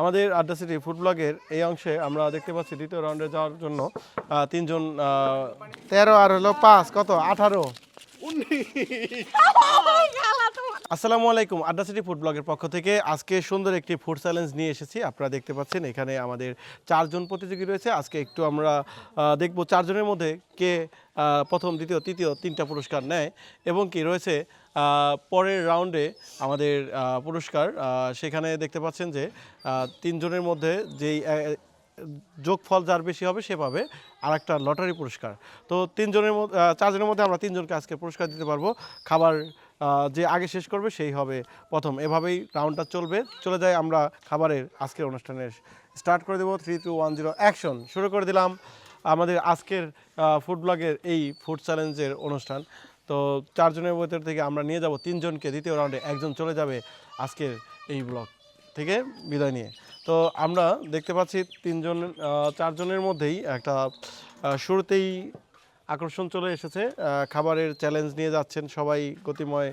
আমাদের আড্ডা city food ব্লগের এই অংশে আমরা দেখতে পাচ্ছি দ্বিতীয় রাউন্ডে যাওয়ার জন্য তিনজন তেরো আর হলো পাঁচ কত? আঠারো। আসসালামু আলাইকুম, আড্ডা সিটি ফুড ব্লগের পক্ষ থেকে আজকে সুন্দর একটি ফুড চ্যালেঞ্জ নিয়ে এসেছি। আপনারা দেখতে পাচ্ছেন এখানে আমাদের চারজন প্রতিযোগী রয়েছে। আজকে একটু আমরা দেখব চারজনের মধ্যে কে প্রথম, দ্বিতীয়, তৃতীয় তিনটা পুরস্কার নেয় এবং কি রয়েছে পরের রাউন্ডে আমাদের পুরস্কার। সেখানে দেখতে পাচ্ছেন যে তিনজনের মধ্যে যেই যোগফল যার বেশি হবে সে পাবে আর একটা লটারি পুরস্কার। তো তিনজনের মধ্যে চারজনের মধ্যে আমরা তিনজনকে আজকে পুরস্কার দিতে পারব। খাবার যে আগে শেষ করবে সেই হবে প্রথম। এভাবেই রাউন্ডটা চলবে। চলে যায় আমরা খাবারের আজকের অনুষ্ঠানের স্টার্ট করে দেবো three two one zero action শুরু করে দিলাম আমাদের আজকের ফুড ব্লগের এই ফুড চ্যালেঞ্জের অনুষ্ঠান। তো চারজনের ভেতর থেকে আমরা নিয়ে যাব তিনজনকে। দ্বিতীয় রাউন্ডে একজন চলে যাবে আজকের এই ব্লগ থেকে বিদায় নিয়ে। তো আমরা দেখতে পাচ্ছি তিনজন চারজনের মধ্যেই একটা শুরুতেই আকর্ষণ চলে এসেছে। খাবারের চ্যালেঞ্জ নিয়ে যাচ্ছেন সবাই। গতিময়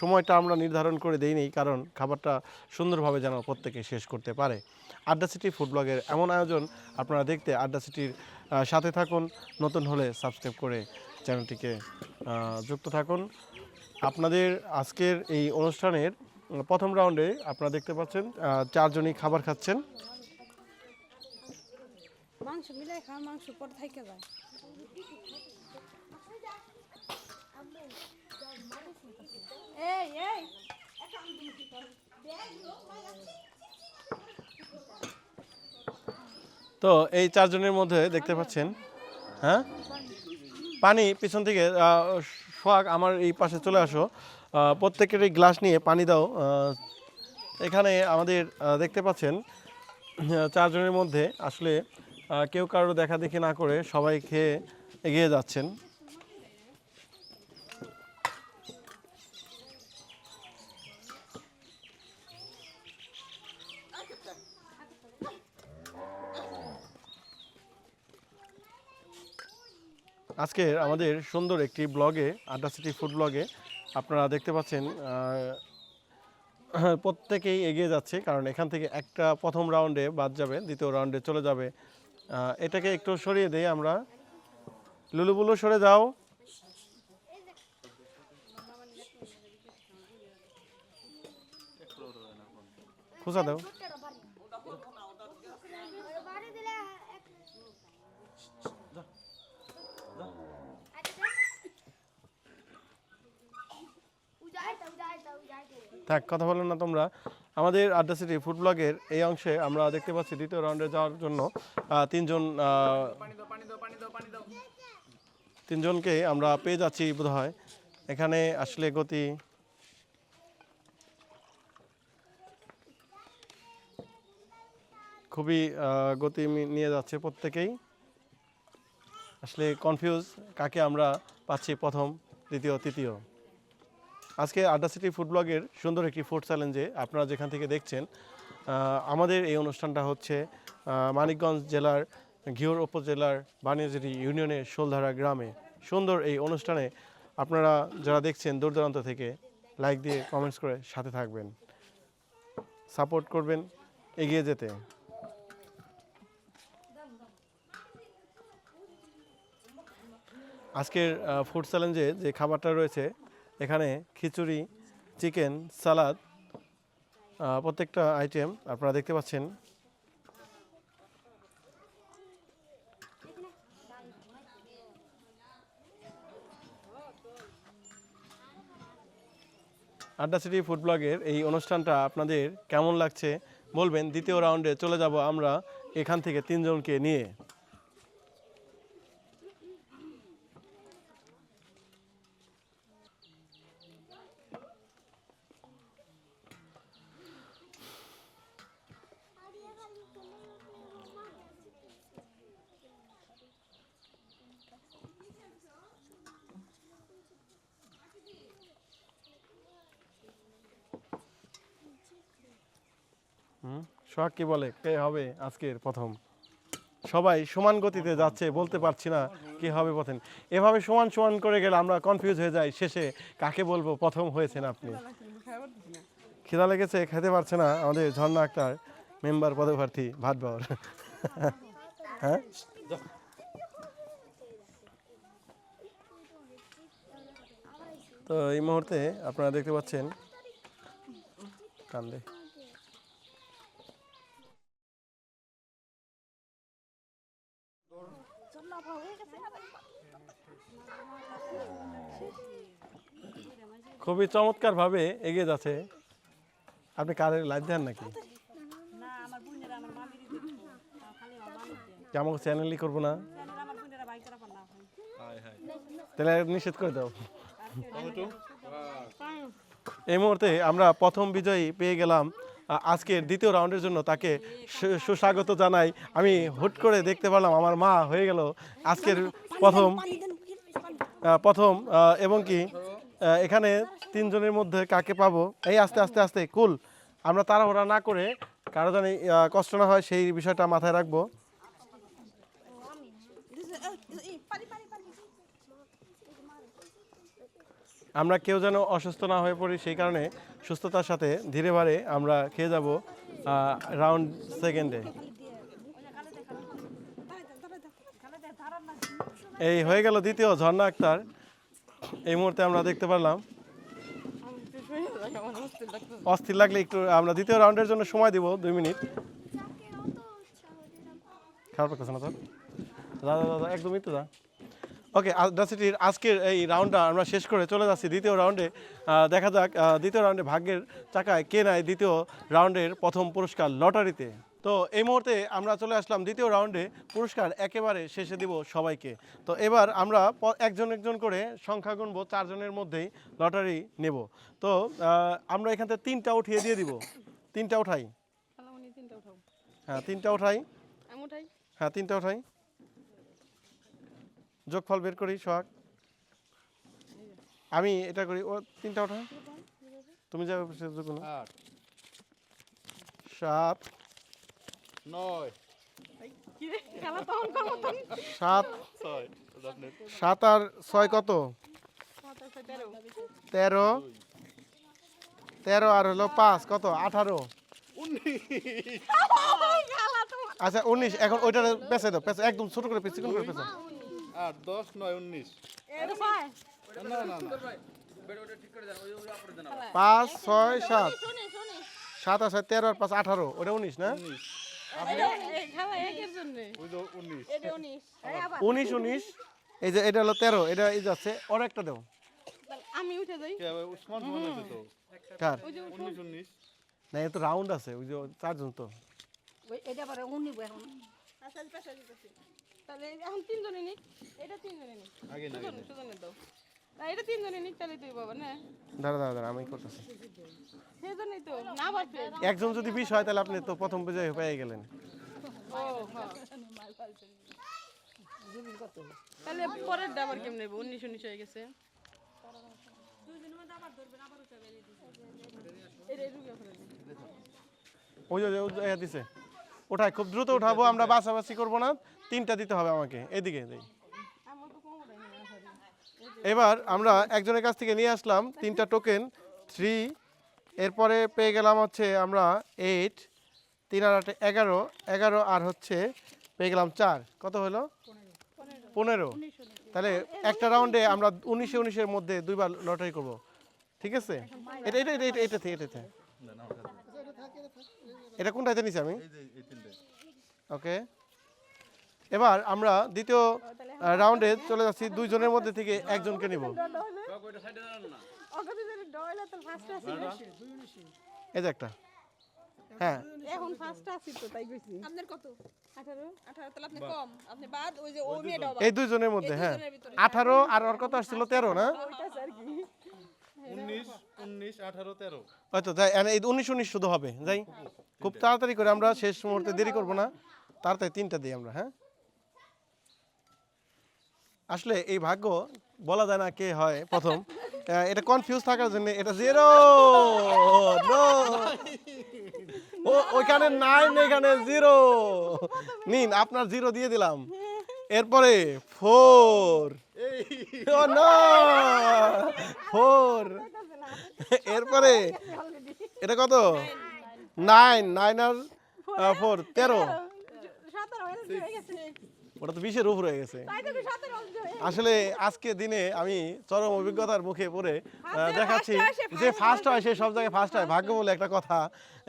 সময়টা আমরা নির্ধারণ করে দেইনি কারণ খাবারটা সুন্দরভাবে যেন প্রত্যেকে শেষ করতে পারে। আড্ডা সিটি ফুড ব্লগের এমন আয়োজন আপনারা দেখতে আড্ডা সিটির সাথে থাকুন। নতুন হলে সাবস্ক্রাইব করে চ্যানেলটিকে যুক্ত থাকুন। আপনাদের আজকের এই অনুষ্ঠানের প্রথম রাউন্ডে আপনারা দেখতে পাচ্ছেন চারজনই খাবার খাচ্ছেন। মাংস মিলাই খা মাংস পরে থাইকে যায়। তো এই চারজনের মধ্যে দেখতে পাচ্ছেন হ্যাঁ? পানি পিছন থেকে সোহাগ আমার এই পাশে চলে আসো। আহ, প্রত্যেকের এই গ্লাস নিয়ে পানি দাও। এখানে আমাদের দেখতে পাচ্ছেন চারজনের মধ্যে আসলে কেউ কারও দেখা দেখি না করে সবাই খেয়ে এগিয়ে যাচ্ছেন। আজকে আমাদের সুন্দর একটি ব্লগে, আড্ডা সিটি ফুড ব্লগে আপনারা দেখতে পাচ্ছেন প্রত্যেকেই এগিয়ে যাচ্ছে, কারণ এখান থেকে একটা প্রথম রাউন্ডে বাদ যাবে, দ্বিতীয় রাউন্ডে চলে যাবে এটাকে একটু সরিয়ে দেই আমরা। লুলুবুলু, সরে যাও। খুঁজা দাও। থাক, কথা বলো না তোমরা। আমাদের আড্ডা সিটি ফুড ব্লগের এই অংশে আমরা দেখতে পাচ্ছি দ্বিতীয় রাউন্ডে যাওয়ার জন্য তিনজন তিনজনকে আমরা পেয়ে যাচ্ছি বোধ হয় এখানে আসলে গতি। খুবই গতি নিয়ে যাচ্ছে প্রত্যেকেই। আসলে কনফিউজ কাকে আমরা পাচ্ছি প্রথম, দ্বিতীয়, তৃতীয়। আজকে আড্ডা সিটি ফুড ব্লগের সুন্দর একটি ফুড চ্যালেঞ্জে আপনারা যেখান থেকে দেখছেন আমাদের এই অনুষ্ঠানটা হচ্ছে মানিকগঞ্জ জেলার ঘিওর উপজেলার বানিয়াজুরি ইউনিয়নের শোলধারা গ্রামে। সুন্দর এই অনুষ্ঠানে আপনারা যারা দেখছেন দূর দূরান্ত থেকে লাইক দিয়ে কমেন্টস করে সাথে থাকবেন। সাপোর্ট করবেন, এগিয়ে যেতে। আজকের ফুড চ্যালেঞ্জে যে খাবারটা রয়েছে এখানে খিচুড়ি, চিকেন, সালাদ প্রত্যেকটা আইটেম আপনারা দেখতে পাচ্ছেন। আড্ডা সিটি ফুড ব্লগের এই অনুষ্ঠানটা আপনাদের কেমন লাগছে বলবেন। দ্বিতীয় রাউন্ডে চলে যাব আমরা এখান থেকে তিনজনকে নিয়ে। সোহাগ কি বলে? কে হবে আজকের প্রথম? সবাই সমান গতিতে যাচ্ছে, বলতে পারছি না কে হবে প্রথম। এভাবে সমান সমান করে গেলে আমরা কনফিউজ হয়ে যাই শেষে। কাকে বলব প্রথম হয়েছেন আপনি? খিদা লেগেছে, খেতে পারছে না আমাদের ঝর্ণা আক্তার, মেম্বার পদপ্রার্থী ভাত বাবর হ্যাঁ? তো এই মুহূর্তে আপনারা দেখতে পাচ্ছেন, কান্দে। খুবই চমৎকার ভাবে এগিয়ে যাচ্ছে। আপনি কারের লাইভ দেন নাকি? না আমার বোনেরা আমার মামির দেখো খালি আমার মামির দেয় কি আমাকে চ্যানেলই করব না। তাহলে নিষেধ করে দাও। এই মুহূর্তে আমরা প্রথম বিজয়ী পেয়ে গেলাম আজকের দ্বিতীয় রাউন্ডের জন্য তাকে সুস্বাগত জানাই। আমি হুট করে দেখতে পারলাম আমার মা হয়ে গেল আজকের প্রথম প্রথম এবং কি এখানে তিনজনের মধ্যে কাকে পাবো? এই আস্তে আস্তে আস্তে, কুল। আমরা তাড়াহুড়া না করে কারও জানি কষ্ট না হয়, সেই বিষয়টা মাথায় রাখব। আমরা কেউ যেন অসুস্থ না হয়ে পড়ি, সেই কারণে সুস্থতার সাথে ধীরে বারে আমরা খেয়ে যাব রাউন্ড সেকেন্ডে। এই হয়ে গেল দ্বিতীয় ঝর্ণা আক্তার। এই মুহূর্তে আমরা দেখতে পারলাম। অস্থির লাগলে একটু আমরা দ্বিতীয় রাউন্ডের জন্য সময় দিব, দুই মিনিট। খারাপ লাগতেছে দাদা দাদা একদমই তো দা ওকে আদ্রাসিটির আজকের এই রাউন্ডটা আমরা শেষ করে চলে যাচ্ছি দ্বিতীয় রাউন্ডে। দেখা যাক দ্বিতীয় রাউন্ডে ভাগ্যের চাকায় কে নেয় দ্বিতীয় রাউন্ডের প্রথম পুরস্কার লটারিতে। তো এই মুহূর্তে আমরা চলে আসলাম দ্বিতীয় রাউন্ডে। পুরস্কার একেবারে শেষে দিব সবাইকে। তো এবার আমরা একজন একজন করে সংখ্যা গুনবো চারজনের মধ্যেই লটারি নেব। তো আমরা এখান থেকে তিনটা উঠিয়ে দিয়ে দিব। তিনটা উঠাই। তাহলে উনি তিনটা উঠাও। হ্যাঁ তিনটা উঠাই। হ্যাঁ তিনটা উঠাই। যোগফল বের করি সোহাগ। আমি এটা করি ও তিনটা উঠাই তুমি যাবে সাত। নয়। সাত সাত আর ছয় কত? তেরো। তেরো আর হলো পাঁচ কত? আঠারো। আচ্ছা উনিশ। এখন ওইটা পেঁচে দাও। পেঁচে একদম ছোট করে পেঁচে করে পেঁচে আট দশ নয় উনিশ। ছয় পাঁচ ছয় সাত। সাত আছে তেরো আর পাঁচ আঠারো। ওটা উনিশ না? উনিশ। উনিশ। উনিশ। এই যে এটা হলো তেরো এটা এই যাচ্ছে ওর একটা দেও আমি উঠে যাই। উসমান তো? কার? উনিশ উনিশ। না এ তো রাউন্ড আছে ওই যে চারজন তো। এটা পরে উনি এখন। আচ্ছা আচ্ছা আচ্ছা তাহলে এখন তিনজনে নিক। এটা তিনজনে নিক। আগে না দাও। না এটা তিনজনে নিক তাহলে বাবা না। দাঁড়া দাঁড়া দাঁড়া আমি করতেছি। সেই তো না বাড়ছে একজন যদি বিষ হয় তাহলে আপনি তো প্রথম বিজয় পেয়ে গেলেন। ও হ্যাঁ। তাহলে পরের ডাবার কেমন নেব উনিশ উনিশ হয়ে গেছে। ওই যে দিছে। ওঠায় খুব দ্রুত উঠাবো আমরা বাছাবাছি করব না। তিনটা দিতে হবে আমাকে। এদিকে দেই। এবার আমরা একজনের কাছ থেকে নিয়ে আসলাম তিনটা টোকেন থ্রি এরপরে পেয়ে গেলাম হচ্ছে আমরা এইট তিন আর আটে এগারো এগারো আর হচ্ছে পেয়ে গেলাম চার। কত হলো? পনেরো। তাহলে একটা রাউন্ডে আমরা উনিশে উনিশের মধ্যে দুইবার লটারি করব। ঠিক আছে? এটা এটা এটা এটা এটাতে এটাতে এটা। কোনটাতে নিছি আমি? ওকে এবার আমরা দ্বিতীয় রাউন্ডে চলে যাচ্ছি দুইজনের মধ্যে থেকে একজনকে নিব। এই যে একটা। হ্যাঁ। এখন ফার্স্ট আছি তো তাই কইছি। আপনার কত? 18 18 তাহলে আপনি কম। আপনি বাদ ওই যে ও মেয়েটাও এই দুইজনের মধ্যে হ্যাঁ। আঠারো আর ওর কত আসছিল তেরো না? উনিশ উনিশ আঠারো তেরো। হয়তো যাই এই উনিশ উনিশ শুধু হবে যাই। খুব তাড়াতাড়ি করে আমরা শেষ মুহূর্তে দেরি করব না। তাড়াতাড়ি তিনটা দিই আমরা হ্যাঁ? আসলে এই ভাগ্য বলা যায় না কে হয় প্রথম। এটা কনফিউজ থাকার জন্য এটা জিরো ও ওইখানে নাইন এখানে জিরো নিন আপনার জিরো দিয়ে দিলাম। এরপরে ফোর ও নো ফোর এরপরে এটা কত? নাইন নাইন আর ফোর তেরো। ওটা তো বিশের উপর হয়ে গেছে। আসলে আজকে দিনে আমি চরম অভিজ্ঞতার মুখে পড়ে দেখাচ্ছি হয় সে যে ফার্স্ট হয় সে সব জায়গায় ফার্স্ট হয় ভাগ্য বলে একটা কথা।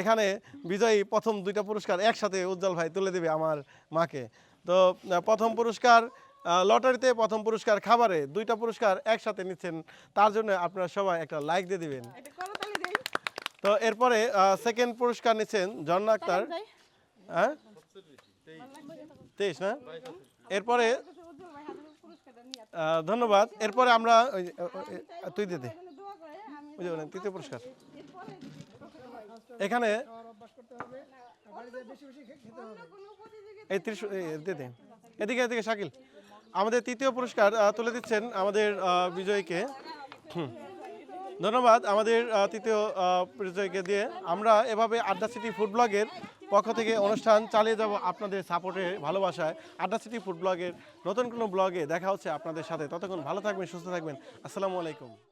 এখানে বিজয়ী প্রথম দুইটা পুরস্কার একসাথে উজ্জ্বল ভাই তুলে দেবে আমার মাকে। তো প্রথম পুরস্কার লটারিতে প্রথম পুরস্কার খাবারে দুইটা পুরস্কার একসাথে নিচ্ছেন। তার জন্য আপনারা সবাই একটা লাইক দিয়ে দিবেন। তো এরপরে সেকেন্ড পুরস্কার নিচ্ছেন ঝর্ণা আক্তার। হ্যাঁ? তেইশ না? এরপরে ধন্যবাদ। এরপরে আমরা ওই তুই দে দে এখানে দোয়া করে আমি ওই যে বলেন, তৃতীয় পুরস্কার। এখানে এই ত্রিশ দে দে। এদিকে এদিকে শাকিল। আমাদের তৃতীয় পুরস্কার তুলে দিচ্ছেন আমাদের বিজয়ীকে। ধন্যবাদ আমাদের তৃতীয় বিজয়ীকে দিয়ে। আমরা এভাবে আড্ডা সিটি ফুড ব্লগের পক্ষ থেকে অনুষ্ঠান চালিয়ে যাব আপনাদের সাপোর্টে ভালোবাসায়। আড্ডা সিটি ফুড ব্লগের নতুন কোনো ব্লগে দেখা হচ্ছে আপনাদের সাথে। ততক্ষণ ভালো থাকবেন, সুস্থ থাকবেন। আসসালামু আলাইকুম।